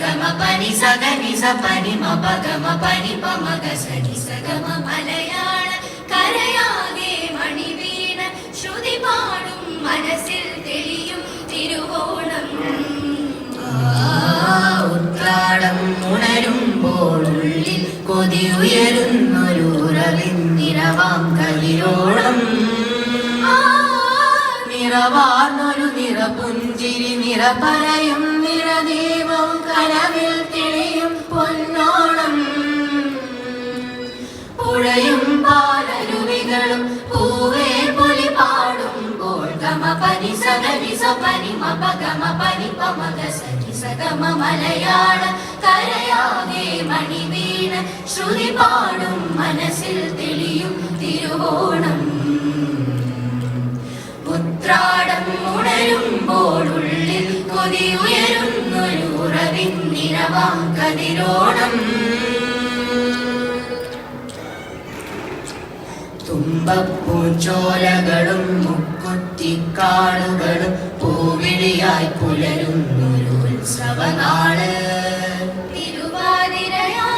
ഗമ స പനി പ മ ഗ സ നി സ ഗ മലയാള കരയാകെ മണിവീണ ശ്രുതി പാടും മനസ്സിൽ തെളിയും തിരുവോണം. ഉത്രാടം ഉണരുമ്പോൾ ഉള്ളിൽ കൊതിയുയരുന്നൊരുറവിന്നിരവാം കലിരോളം നിറവാർന്നൊരു നിറപുഞ്ചിരി നിറപറയും നിറദീപം കനവിൽ തിളിയും പൊന്നോണം. പുഴയും പാലരുവികളും പൂവേ പൊലി പാടുമ്പോൾ ഗമ പനി സഗനി സപനി മപ ഗമ പനി പമഗ സഗമ മലയാള കരയാകെ മണി ശ്രുതി പാടും മനസ്സിൽ നിറവാം കതിരോണം തുമ്പപ്പൂച്ചോലകളും മുക്കുറ്റിക്കാടുകളും പൂവിളിയായി പുലരുന്നൊരു ഉത്സവനാൾ തിരുവാതിരയാ.